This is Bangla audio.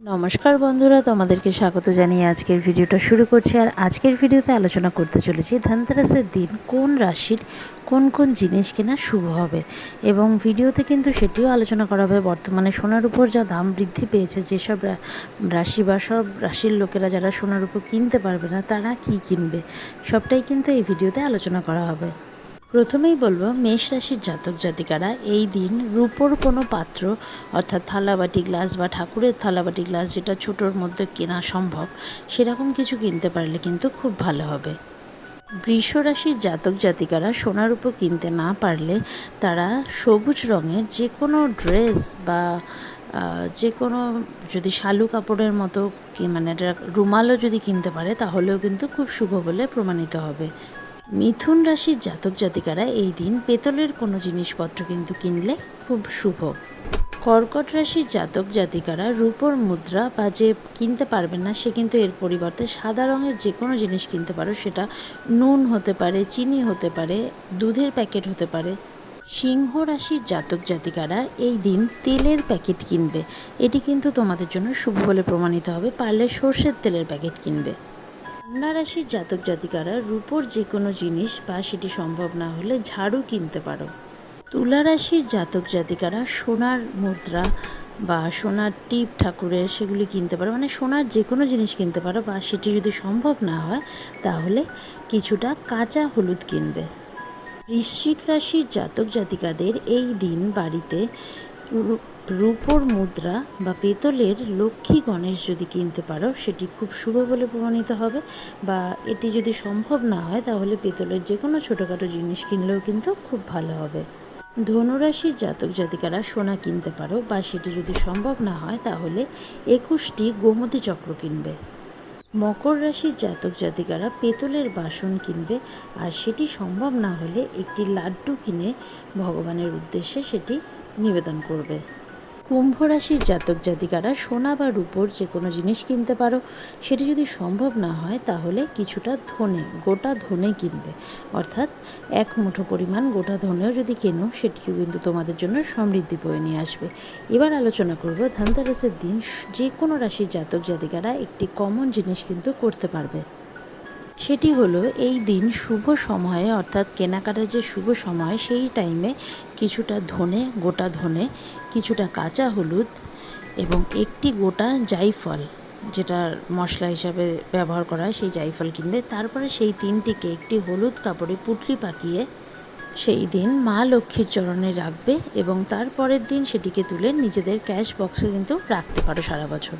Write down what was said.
নমস্কার বন্ধুরা, তোমাদেরকে স্বাগত জানিয়ে আজকের ভিডিওটা শুরু করছি। আর আজকের ভিডিওতে আলোচনা করতে চলেছি ধনতেরাসের দিন কোন রাশির কোন কোন জিনিস কেনা শুভ হবে? এবং ভিডিওতে কিন্তু সেটিও আলোচনা করা হবে। বর্তমানে সোনার উপর যা দাম বৃদ্ধি পেয়েছে, যেসব রাশি বা সব রাশির লোকেরা যারা সোনার উপর কিনতে পারবে না, তারা কি কিনবে? সবটাই কিন্তু এই ভিডিওতে আলোচনা করা হবে। প্রথমেই বলব, মেষ রাশির জাতক জাতিকারা এই দিন রূপোর কোনো পাত্র, অর্থাৎ থালাবাটি গ্লাস বা ঠাকুরের থালাবাটি গ্লাস যেটা ছোটোর মধ্যে কেনা সম্ভব, সেরকম কিছু কিনতে পারলে কিন্তু খুব ভালো হবে। বৃষ রাশির জাতক জাতিকারা সোনার উপর কিনতে না পারলে তারা সবুজ রঙের যে কোনো ড্রেস বা যে কোনো যদি শালু কাপড়ের মতো মানে রুমালও যদি কিনতে পারে, তাহলেও কিন্তু খুব শুভ বলে প্রমাণিত হবে। মিথুন রাশির জাতক জাতিকারা এই দিন পেতলের কোনো জিনিসপত্র কিন্তু কিনলে খুব শুভ। কর্কট রাশির জাতক জাতিকারা রূপোর মুদ্রা বা যে কিনতে পারবেন না, সে কিন্তু এর পরিবর্তে সাদা রঙের যে কোনো জিনিস কিনতে পারো, সেটা নুন হতে পারে, চিনি হতে পারে, দুধের প্যাকেট হতে পারে। সিংহ রাশির জাতক জাতিকারা এই দিন তেলের প্যাকেট কিনবে। এটি কিন্তু তোমাদের জন্য শুভ বলে প্রমাণিত হবে। পারলে সর্ষের তেলের প্যাকেট কিনবে। কন্যা রাশির জাতক জাতিকারা রূপোর যে কোনো জিনিস বা সেটি সম্ভব না হলে ঝাড়ু কিনতে পারো। তুলা রাশির জাতক জাতিকারা সোনার মুদ্রা বা সোনার টিপ ঠাকুরের সেগুলি কিনতে পারো। মানে সোনার যে কোনো জিনিস কিনতে পারো বা সেটি যদি সম্ভব না হয়, তাহলে কিছুটা কাঁচা হলুদ কিনবে। বৃশ্চিক রাশির জাতক জাতিকাদের এই দিন বাড়িতে রূপোর মুদ্রা বা পেতলের লক্ষ্মী গণেশ যদি কিনতে পারো, সেটি খুব শুভ বলে প্রমাণিত হবে। বা এটি যদি সম্ভব না হয়, তাহলে পেতলের যে কোনো ছোটোখাটো জিনিস কিনলেও কিন্তু খুব ভালো হবে। ধনুরাশির জাতক জাতিকারা সোনা কিনতে পারো, বা সেটি যদি সম্ভব না হয়, তাহলে একুশটি গোমতী চক্র কিনবে। মকর রাশির জাতক জাতিকারা পেতলের বাসন কিনবে, আর সেটি সম্ভব না হলে একটি লাড্ডু কিনে ভগবানের উদ্দেশ্যে সেটি নিবেদন করবে। কুম্ভ রাশির জাতক জাতিকারা সোনা বা রূপোর যে কোনো জিনিস কিনতে পারো। সেটি যদি সম্ভব না হয়, তাহলে কিছুটা ধনে, গোটা ধনে কিনবে। অর্থাৎ এক মুঠো পরিমাণ গোটা ধনেও যদি কেনো, সেটিও কিন্তু তোমাদের জন্য সমৃদ্ধি বয়ে নিয়ে আসবে। এবার আলোচনা করব ধানতেরাসের দিন। যে কোনো রাশির জাতক জাতিকারা একটি কমন জিনিস কিন্তু করতে পারবে। সেটি হলো এই দিন শুভ সময়ে, অর্থাৎ কেনাকাটার যে শুভ সময়, সেই টাইমে কিছুটা ধনে, গোটা ধনে, কিছুটা কাঁচা হলুদ এবং একটি গোটা জাইফল যেটা মশলা হিসাবে ব্যবহার করা হয়, সেই জাইফল কিনবে তারপরে সেই তিনটিকে একটি হলুদ কাপড়ে পুটলি পাকিয়ে সেই দিন মা লক্ষ্মীর চরণে রাখবে এবং তারপরের দিন সেটিকে তুলে নিজেদের ক্যাশ বক্সে কিন্তু রাখতে পারো সারা বছর।